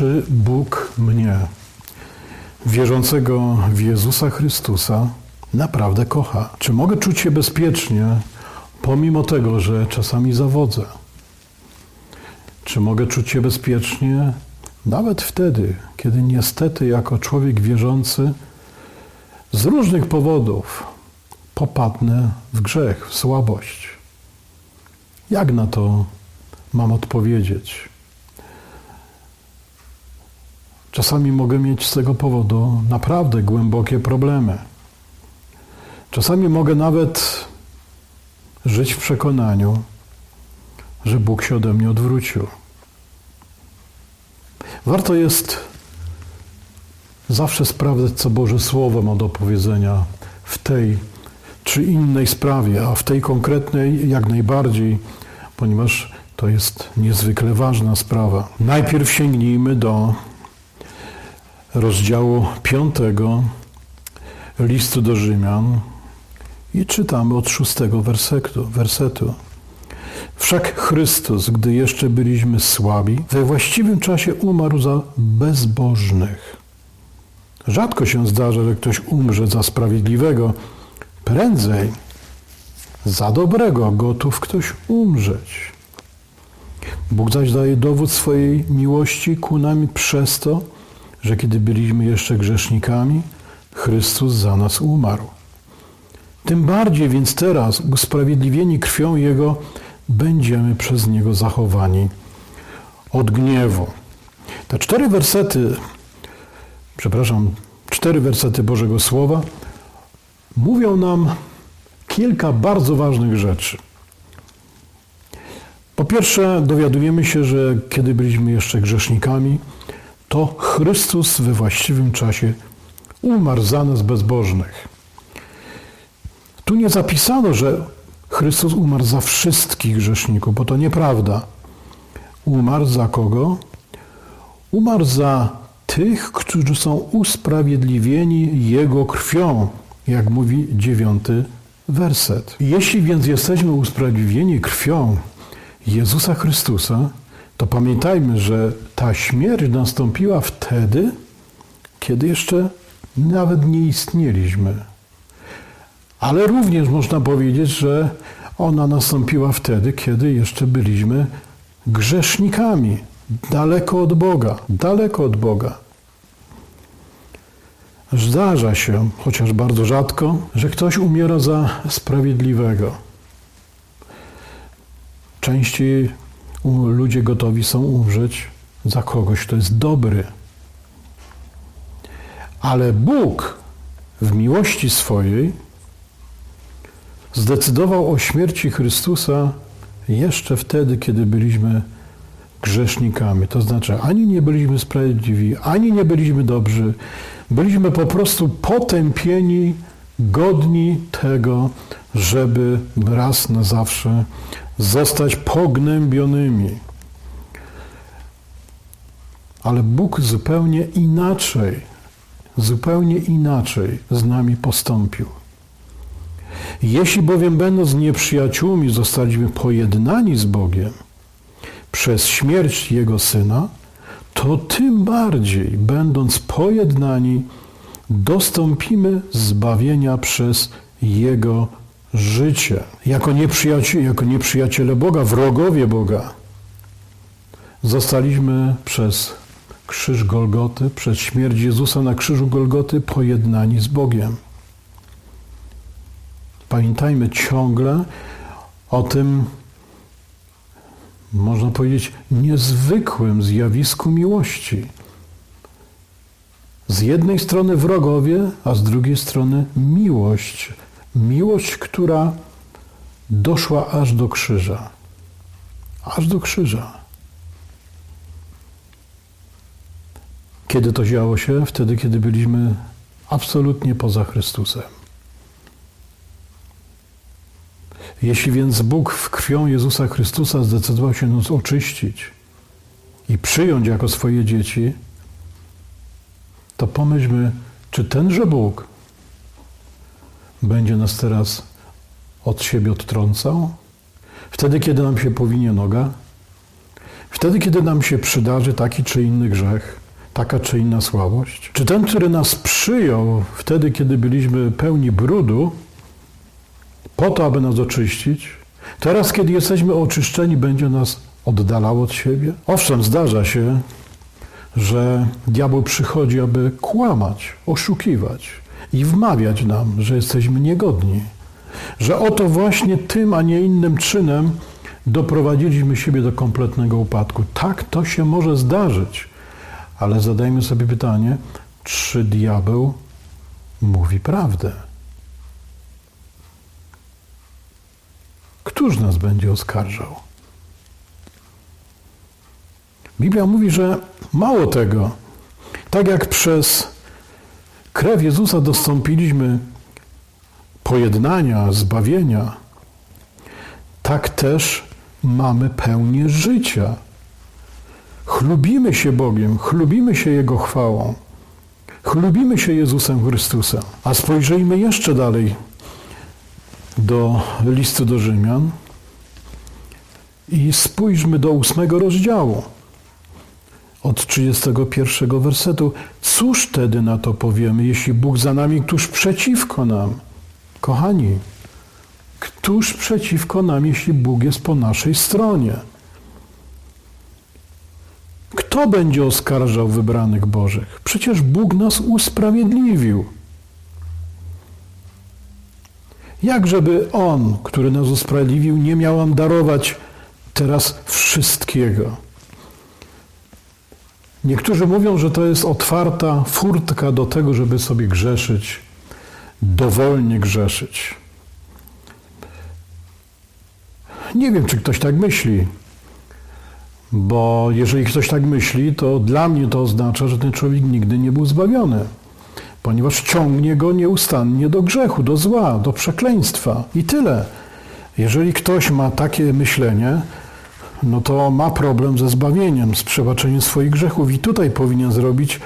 Czy Bóg mnie, wierzącego w Jezusa Chrystusa, naprawdę kocha? Czy mogę czuć się bezpiecznie, pomimo tego, że czasami zawodzę? Czy mogę czuć się bezpiecznie nawet wtedy, kiedy niestety jako człowiek wierzący z różnych powodów popadnę w grzech, w słabość? Jak na to mam odpowiedzieć? Czasami mogę mieć z tego powodu naprawdę głębokie problemy. Czasami mogę nawet żyć w przekonaniu, że Bóg się ode mnie odwrócił. Warto jest zawsze sprawdzać, co Boże Słowo ma do powiedzenia w tej czy innej sprawie, a w tej konkretnej jak najbardziej, ponieważ to jest niezwykle ważna sprawa. Najpierw sięgnijmy do rozdziału 5 listu do Rzymian i czytamy od szóstego wersetu. wersetu. Wszak Chrystus, gdy jeszcze byliśmy słabi, we właściwym czasie umarł za bezbożnych. Rzadko się zdarza, że ktoś umrze za sprawiedliwego. Prędzej za dobrego gotów ktoś umrzeć. Bóg zaś daje dowód swojej miłości ku nami przez to, że kiedy byliśmy jeszcze grzesznikami, Chrystus za nas umarł. Tym bardziej więc teraz, usprawiedliwieni krwią Jego, będziemy przez Niego zachowani od gniewu. Te cztery wersety, przepraszam, cztery wersety Bożego Słowa mówią nam kilka bardzo ważnych rzeczy. Po pierwsze, dowiadujemy się, że kiedy byliśmy jeszcze grzesznikami, to Chrystus we właściwym czasie umarł za nas bezbożnych. Tu nie zapisano, że Chrystus umarł za wszystkich grzeszników, bo to nieprawda. Umarł za kogo? Umarł za tych, którzy są usprawiedliwieni Jego krwią, jak mówi dziewiąty werset. Jeśli więc jesteśmy usprawiedliwieni krwią Jezusa Chrystusa, to pamiętajmy, że ta śmierć nastąpiła wtedy, kiedy jeszcze nawet nie istnieliśmy. Ale również można powiedzieć, że ona nastąpiła wtedy, kiedy jeszcze byliśmy grzesznikami, daleko od Boga, daleko od Boga. Zdarza się, chociaż bardzo rzadko, że ktoś umiera za sprawiedliwego. Częściej ludzie gotowi są umrzeć za kogoś, kto jest dobry. Ale Bóg w miłości swojej zdecydował o śmierci Chrystusa jeszcze wtedy, kiedy byliśmy grzesznikami. To znaczy, ani nie byliśmy sprawiedliwi, ani nie byliśmy dobrzy. Byliśmy po prostu potępieni, godni tego, żeby raz na zawsze zostać pognębionymi. Ale Bóg zupełnie inaczej, zupełnie inaczej z nami postąpił. Jeśli bowiem będąc nieprzyjaciółmi zostaliśmy pojednani z Bogiem przez śmierć Jego Syna, to tym bardziej, będąc pojednani, dostąpimy zbawienia przez Jego życie. Jako, jako nieprzyjaciele Boga, wrogowie Boga, zostaliśmy przez krzyż Golgoty, przez śmierć Jezusa na krzyżu Golgoty pojednani z Bogiem. Pamiętajmy ciągle o tym, można powiedzieć, niezwykłym zjawisku miłości. Z jednej strony wrogowie, a z drugiej strony miłość. Miłość, która doszła aż do krzyża. Aż do krzyża. Kiedy to działo się? Wtedy, kiedy byliśmy absolutnie poza Chrystusem. Jeśli więc Bóg w krwią Jezusa Chrystusa zdecydował się nas oczyścić i przyjąć jako swoje dzieci, to pomyślmy, czy tenże Bóg będzie nas teraz od siebie odtrącał? Wtedy, kiedy nam się powinie noga? Wtedy, kiedy nam się przydarzy taki czy inny grzech, taka czy inna słabość? Czy ten, który nas przyjął wtedy, kiedy byliśmy pełni brudu, po to, aby nas oczyścić, teraz, kiedy jesteśmy oczyszczeni, będzie nas oddalał od siebie? Owszem, zdarza się, że diabeł przychodzi, aby kłamać, oszukiwać i wmawiać nam, że jesteśmy niegodni. Że oto właśnie tym, a nie innym czynem doprowadziliśmy siebie do kompletnego upadku. Tak to się może zdarzyć, ale zadajmy sobie pytanie, czy diabeł mówi prawdę? Któż nas będzie oskarżał? Biblia mówi, że mało tego, tak jak przez krew Jezusa dostąpiliśmy pojednania, zbawienia, tak też mamy pełnię życia. Chlubimy się Bogiem, chlubimy się Jego chwałą, chlubimy się Jezusem Chrystusem. A spojrzyjmy jeszcze dalej do listu do Rzymian i spójrzmy do ósmego rozdziału od 31 wersetu. Cóż wtedy na to powiemy, jeśli Bóg za nami, któż przeciwko nam? Kochani, któż przeciwko nam, jeśli Bóg jest po naszej stronie? Kto będzie oskarżał wybranych Bożych? Przecież Bóg nas usprawiedliwił. Jak żeby On, który nas usprawiedliwił, nie miał darować teraz wszystkiego? Niektórzy mówią, że to jest otwarta furtka do tego, żeby sobie grzeszyć, dowolnie grzeszyć. Nie wiem, czy ktoś tak myśli, bo jeżeli ktoś tak myśli, to dla mnie to oznacza, że ten człowiek nigdy nie był zbawiony, ponieważ ciągnie go nieustannie do grzechu, do zła, do przekleństwa i tyle. Jeżeli ktoś ma takie myślenie, no to ma problem ze zbawieniem, z przebaczeniem swoich grzechów i tutaj powinien zrobić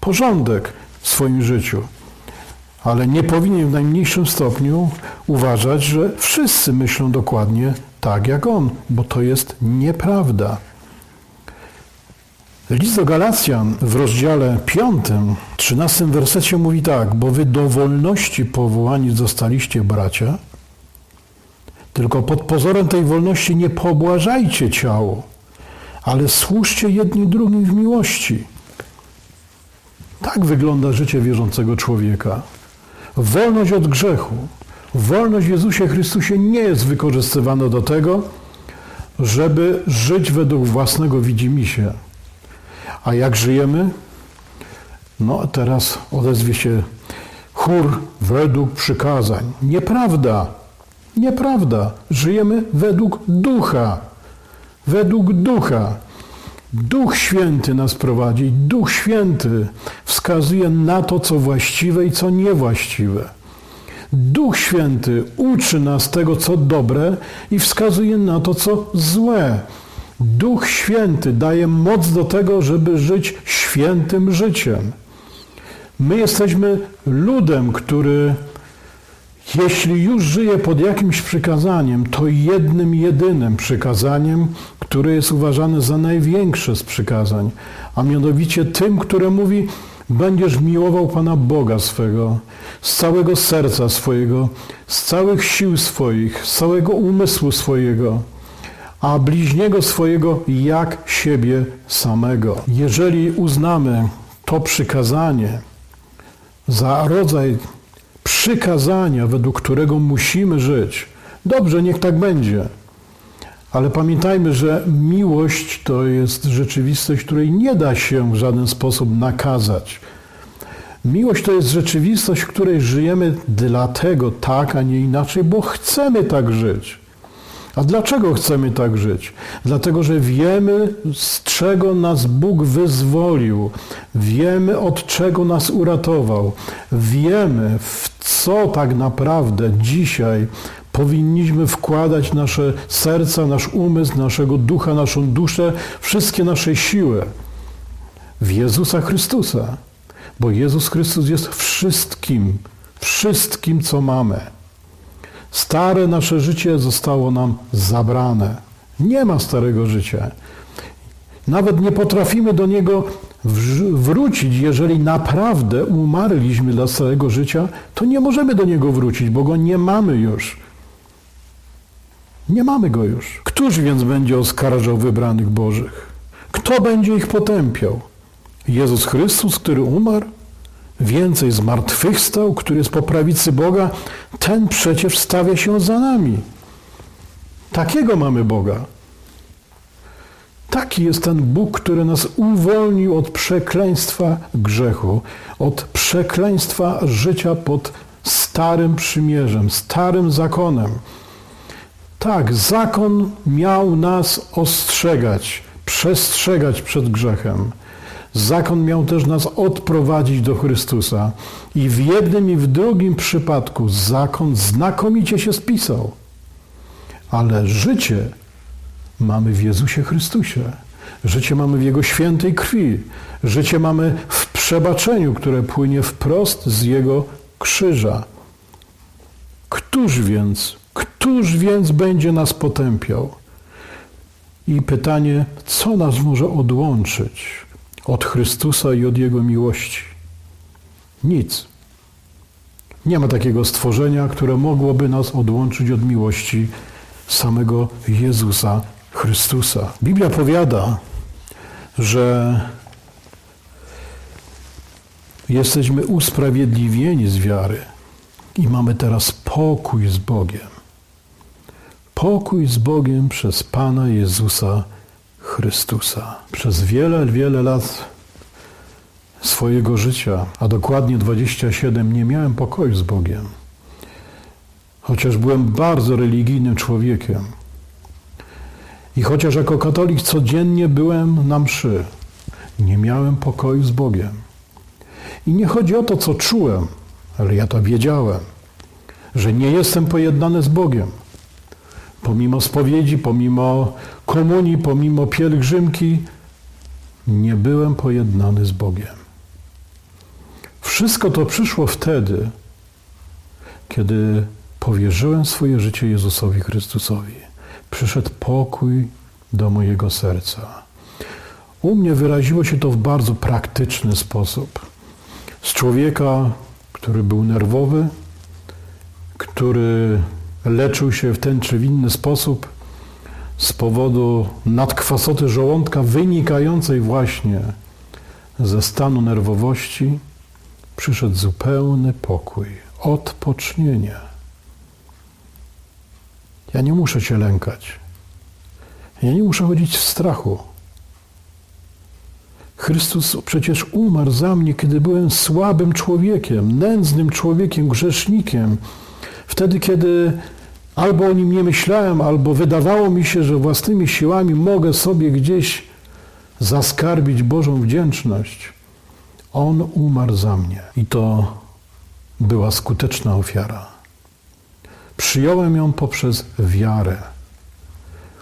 porządek w swoim życiu. Ale nie powinien w najmniejszym stopniu uważać, że wszyscy myślą dokładnie tak jak on, bo to jest nieprawda. List do Galacjan w rozdziale 5, 13 wersecie mówi tak, bo wy do wolności powołani zostaliście bracia, tylko pod pozorem tej wolności nie pobłażajcie ciało, ale służcie jedni drugim w miłości. Tak wygląda życie wierzącego człowieka. Wolność od grzechu, wolność w Jezusie Chrystusie nie jest wykorzystywana do tego, żeby żyć według własnego widzimisię. A jak żyjemy? No teraz odezwie się chór według przykazań. Nieprawda. Nieprawda. Żyjemy według ducha. Według ducha. Duch Święty nas prowadzi. Duch Święty wskazuje na to, co właściwe i co niewłaściwe. Duch Święty uczy nas tego, co dobre i wskazuje na to, co złe. Duch Święty daje moc do tego, żeby żyć świętym życiem. My jesteśmy ludem, który jeśli już żyje pod jakimś przykazaniem, to jednym, jedynym przykazaniem, które jest uważane za największe z przykazań, a mianowicie tym, które mówi: Będziesz miłował Pana Boga swego, z całego serca swojego, z całych sił swoich, z całego umysłu swojego, a bliźniego swojego jak siebie samego. Jeżeli uznamy to przykazanie za rodzaj przykazania, według którego musimy żyć. Dobrze, niech tak będzie. Ale pamiętajmy, że miłość to jest rzeczywistość, której nie da się w żaden sposób nakazać. Miłość to jest rzeczywistość, w której żyjemy dlatego tak, a nie inaczej, bo chcemy tak żyć. A dlaczego chcemy tak żyć? Dlatego, że wiemy, z czego nas Bóg wyzwolił, wiemy, od czego nas uratował, wiemy, w co tak naprawdę dzisiaj powinniśmy wkładać nasze serca, nasz umysł, naszego ducha, naszą duszę, wszystkie nasze siły w Jezusa Chrystusa. Bo Jezus Chrystus jest wszystkim, wszystkim, co mamy. Stare nasze życie zostało nam zabrane. Nie ma starego życia. Nawet nie potrafimy do Niego wrócić, jeżeli naprawdę umarliśmy dla całego życia, to nie możemy do Niego wrócić, bo Go nie mamy już. Nie mamy Go już. Któż więc będzie oskarżał wybranych Bożych? Kto będzie ich potępiał? Jezus Chrystus, który umarł? Więcej zmartwychwstał, który jest po prawicy Boga, ten przecież stawia się za nami. Takiego mamy Boga. Taki jest ten Bóg, który nas uwolnił od przekleństwa grzechu, od przekleństwa życia pod starym przymierzem, starym zakonem. Tak, zakon miał nas ostrzegać, przestrzegać przed grzechem. Zakon miał też nas odprowadzić do Chrystusa. I w jednym i w drugim przypadku zakon znakomicie się spisał. Ale życie mamy w Jezusie Chrystusie. Życie mamy w Jego świętej krwi. Życie mamy w przebaczeniu, które płynie wprost z Jego krzyża. Któż więc, któż więc będzie nas potępiał? I pytanie, co nas może odłączyć od Chrystusa i od Jego miłości? Nic. Nie ma takiego stworzenia, które mogłoby nas odłączyć od miłości samego Jezusa Chrystusa. Biblia powiada, że jesteśmy usprawiedliwieni z wiary i mamy teraz pokój z Bogiem. Pokój z Bogiem przez Pana Jezusa Chrystusa. Przez wiele, wiele lat swojego życia, a dokładnie 27, nie miałem pokoju z Bogiem. Chociaż byłem bardzo religijnym człowiekiem. I chociaż jako katolik codziennie byłem na mszy, nie miałem pokoju z Bogiem. I nie chodzi o to, co czułem, ale ja to wiedziałem, że nie jestem pojednany z Bogiem. Pomimo spowiedzi, pomimo komunii, pomimo pielgrzymki, nie byłem pojednany z Bogiem. Wszystko to przyszło wtedy, kiedy powierzyłem swoje życie Jezusowi Chrystusowi. Przyszedł pokój do mojego serca. U mnie wyraziło się to w bardzo praktyczny sposób. Z człowieka, który był nerwowy, który leczył się w ten czy w inny sposób z powodu nadkwasoty żołądka wynikającej właśnie ze stanu nerwowości, przyszedł zupełny pokój, odpocznienie. Ja nie muszę się lękać. Ja nie muszę chodzić w strachu. Chrystus przecież umarł za mnie, kiedy byłem słabym człowiekiem, nędznym człowiekiem, grzesznikiem. Wtedy, kiedy albo o nim nie myślałem, albo wydawało mi się, że własnymi siłami mogę sobie gdzieś zaskarbić Bożą wdzięczność. On umarł za mnie i to była skuteczna ofiara. Przyjąłem ją poprzez wiarę.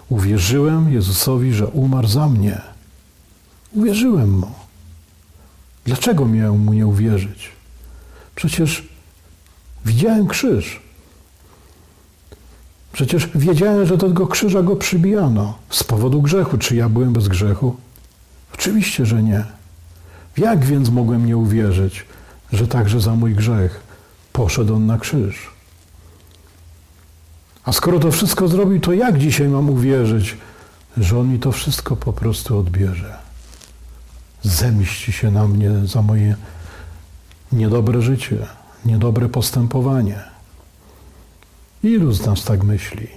Uwierzyłem Jezusowi, że umarł za mnie. Uwierzyłem mu. Dlaczego miałem mu nie uwierzyć? Przecież widziałem krzyż. Przecież wiedziałem, że do tego krzyża go przybijano z powodu grzechu. Czy ja byłem bez grzechu? Oczywiście, że nie. Jak więc mogłem nie uwierzyć, że także za mój grzech poszedł on na krzyż? A skoro to wszystko zrobił, to jak dzisiaj mam uwierzyć, że on mi to wszystko po prostu odbierze? Zemści się na mnie za moje niedobre życie, niedobre postępowanie. Ilu z nas tak myśli?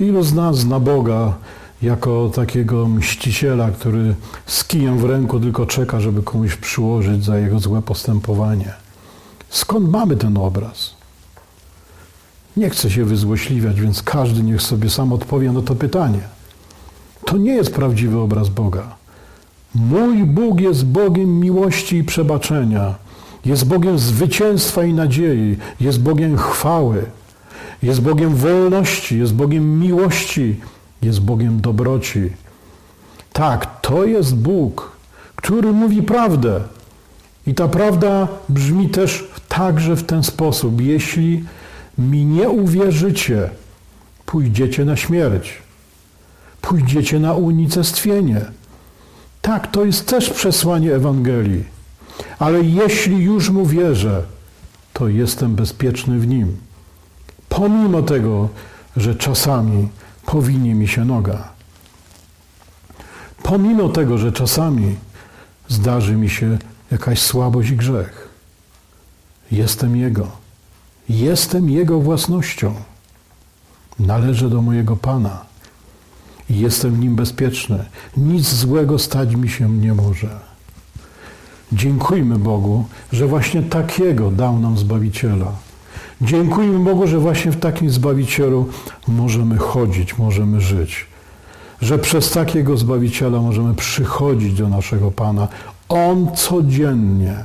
Ilu z nas zna Boga jako takiego mściciela, który z kijem w ręku tylko czeka, żeby komuś przyłożyć za jego złe postępowanie? Skąd mamy ten obraz? Nie chcę się wyzłośliwiać, więc każdy niech sobie sam odpowie na to pytanie. To nie jest prawdziwy obraz Boga. Mój Bóg jest Bogiem miłości i przebaczenia. Jest Bogiem zwycięstwa i nadziei. Jest Bogiem chwały. Jest Bogiem wolności. Jest Bogiem miłości. Jest Bogiem dobroci. Tak, to jest Bóg, który mówi prawdę. I ta prawda brzmi też także w ten sposób. Jeśli mi nie uwierzycie, pójdziecie na śmierć. Pójdziecie na unicestwienie. Tak, to jest też przesłanie Ewangelii. Ale jeśli już mu wierzę, to jestem bezpieczny w nim. Pomimo tego, że czasami powinie mi się noga. Pomimo tego, że czasami zdarzy mi się jakaś słabość i grzech. Jestem Jego. Jestem Jego własnością. Należę do mojego Pana. Jestem w Nim bezpieczny. Nic złego stać mi się nie może. Dziękujmy Bogu, że właśnie takiego dał nam Zbawiciela. Dziękujmy Bogu, że właśnie w takim Zbawicielu możemy chodzić, możemy żyć. Że przez takiego Zbawiciela możemy przychodzić do naszego Pana. On codziennie,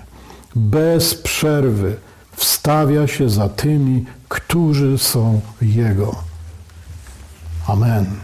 bez przerwy, wstawia się za tymi, którzy są Jego. Amen.